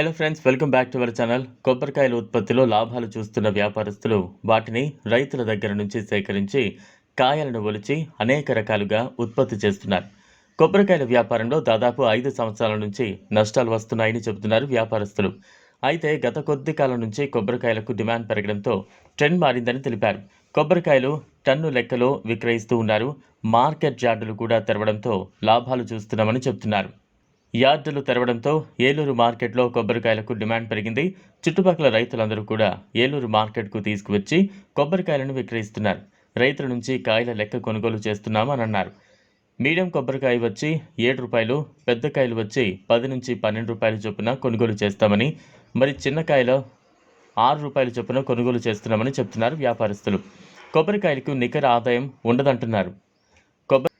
Hello friends welcome back to our channel కొబ్బరికాయల ఉత్పత్తిలో లాభాలు చూస్తున్న వ్యాపారస్తులు వాటిని రైతుల దగ్గర నుంచి సేకరించి కాయలను ఒలిచి అనేక రకాలుగా ఉత్పత్తి చేస్తున్నారు. కొబ్బరికాయల వ్యాపారంలో దాదాపు ఐదు సంవత్సరాల నుంచి నష్టాలు వస్తున్నాయని చెబుతున్నారు వ్యాపారస్తులు. అయితే గత కొద్ది కాలం నుంచి కొబ్బరికాయలకు డిమాండ్ పెరగడంతో ట్రెండ్ మారిందని తెలిపారు. కొబ్బరికాయలు టన్ను లెక్కలో విక్రయిస్తూ ఉన్నారు. మార్కెట్ యార్డులు కూడా తెరవడంతో లాభాలు చూస్తున్నామని చెబుతున్నారు. యార్డులు తెరవడంతో ఏలూరు మార్కెట్లో కొబ్బరికాయలకు డిమాండ్ పెరిగింది. చుట్టుపక్కల రైతులందరూ కూడా ఏలూరు మార్కెట్కు తీసుకువచ్చి కొబ్బరికాయలను విక్రయిస్తున్నారు. రైతుల నుంచి కాయల లెక్క కొనుగోలు చేస్తున్నామని అన్నారు మీడియం కొబ్బరికాయ వచ్చి ఏడు రూపాయలు పెద్ద కాయలు వచ్చి పది నుంచి పన్నెండు రూపాయల చొప్పున కొనుగోలు చేస్తామని మరి చిన్న కాయలో ఆరు రూపాయల చొప్పున కొనుగోలు చేస్తున్నామని చెప్తున్నారు వ్యాపారస్తులు. కొబ్బరికాయలకు నికర ఆదాయం ఉండదంటున్నారు.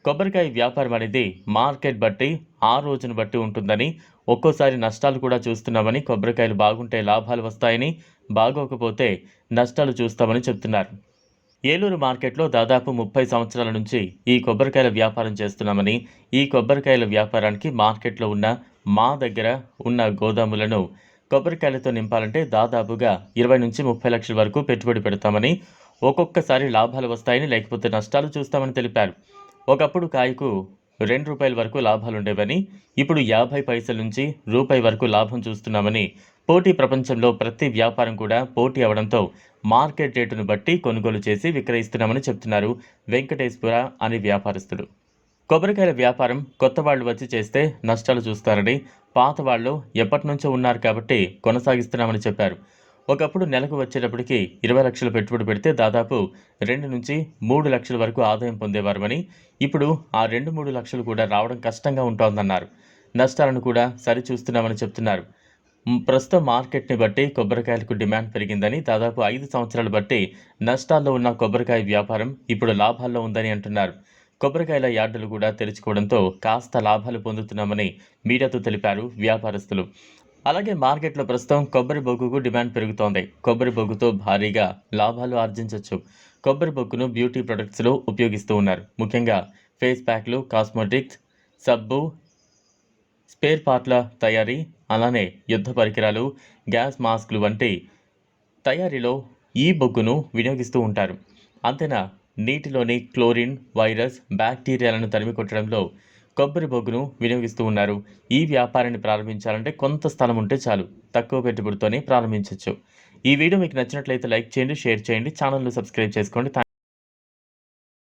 కొబ్బరికాయ వ్యాపారం అనేది మార్కెట్ బట్టి ఆ రోజును బట్టి ఉంటుందని ఒక్కోసారి నష్టాలు కూడా చూస్తున్నామని కొబ్బరికాయలు బాగుంటే లాభాలు వస్తాయని బాగోకపోతే నష్టాలు చూస్తామని చెప్తున్నారు. ఏలూరు మార్కెట్లో దాదాపు ముప్పై సంవత్సరాల నుంచి ఈ కొబ్బరికాయల వ్యాపారం చేస్తున్నామని ఈ కొబ్బరికాయల వ్యాపారానికి మార్కెట్లో ఉన్న మా దగ్గర ఉన్న గోదాములను కొబ్బరికాయలతో నింపాలంటే దాదాపుగా ఇరవై నుంచి ముప్పై లక్షల వరకు పెట్టుబడి పెడతామని ఒక్కొక్కసారి లాభాలు వస్తాయని లేకపోతే నష్టాలు చూస్తామని తెలిపారు. ఒకప్పుడు కాయకు రెండు రూపాయల వరకు లాభాలు ఉండేవని ఇప్పుడు యాభై పైసల నుంచి రూపాయి వరకు లాభం చూస్తున్నామని పోటీ ప్రపంచంలో ప్రతి వ్యాపారం కూడా పోటీ అవడంతో మార్కెట్ రేటును బట్టి కొనుగోలు చేసి విక్రయిస్తున్నామని చెప్తున్నారు వెంకటేశ్వర అనే వ్యాపారస్తుడు కొబ్బరికాయల వ్యాపారం కొత్త వాళ్ళు వచ్చి చేస్తే నష్టాలు చూస్తారని పాత వాళ్ళు ఎప్పటి నుంచో ఉన్నారు కాబట్టి కొనసాగిస్తున్నామని చెప్పారు. ఒకప్పుడు నెలకు వచ్చేటప్పటికి ఇరవై లక్షలు పెట్టుబడి పెడితే దాదాపు రెండు నుంచి మూడు లక్షల వరకు ఆదాయం పొందేవారమని ఇప్పుడు ఆ రెండు మూడు లక్షలు కూడా రావడం కష్టంగా ఉంటోందన్నారు. నష్టాలను కూడా సరిచూస్తున్నామని చెప్తున్నారు. ప్రస్తుతం మార్కెట్ని బట్టి కొబ్బరికాయలకు డిమాండ్ పెరిగిందని దాదాపు ఐదు సంవత్సరాలు బట్టి నష్టాల్లో ఉన్న కొబ్బరికాయ వ్యాపారం ఇప్పుడు లాభాల్లో ఉందని అంటున్నారు. కొబ్బరికాయల యార్డులు కూడా తెరుచుకోవడంతో కాస్త లాభాలు పొందుతున్నామని మీడియాతో తెలిపారు వ్యాపారస్తులు. అలాగే మార్కెట్లో ప్రస్తుతం కొబ్బరి బొగ్గుకు డిమాండ్ పెరుగుతోంది. కొబ్బరి బొగ్గుతో భారీగా లాభాలు ఆర్జించవచ్చు కొబ్బరి బొగ్గును బ్యూటీ ప్రొడక్ట్స్లో ఉపయోగిస్తూ ఉన్నారు. ముఖ్యంగా ఫేస్ ప్యాక్లు కాస్మెటిక్స్ సబ్బు స్పేర్ పార్ట్ల తయారీ అలానే యుద్ధ పరికరాలు గ్యాస్ మాస్క్లు వంటి తయారీలో ఈ బొగ్గును వినియోగిస్తూ ఉంటారు. అంతేనా? నీటిలోని క్లోరిన్ వైరస్ బ్యాక్టీరియాలను తరిమి కొట్టడంలో కొబ్బరి బొగ్గును వినియోగిస్తూ ఉన్నారు. ఈ వ్యాపారాన్ని ప్రారంభించాలంటే కొంత స్థలం ఉంటే చాలు. తక్కువ పెట్టుబడితోనే ప్రారంభించవచ్చు ఈ వీడియో మీకు నచ్చినట్లయితే లైక్ చేయండి షేర్ చేయండి ఛానల్ను సబ్స్క్రైబ్ చేసుకోండి.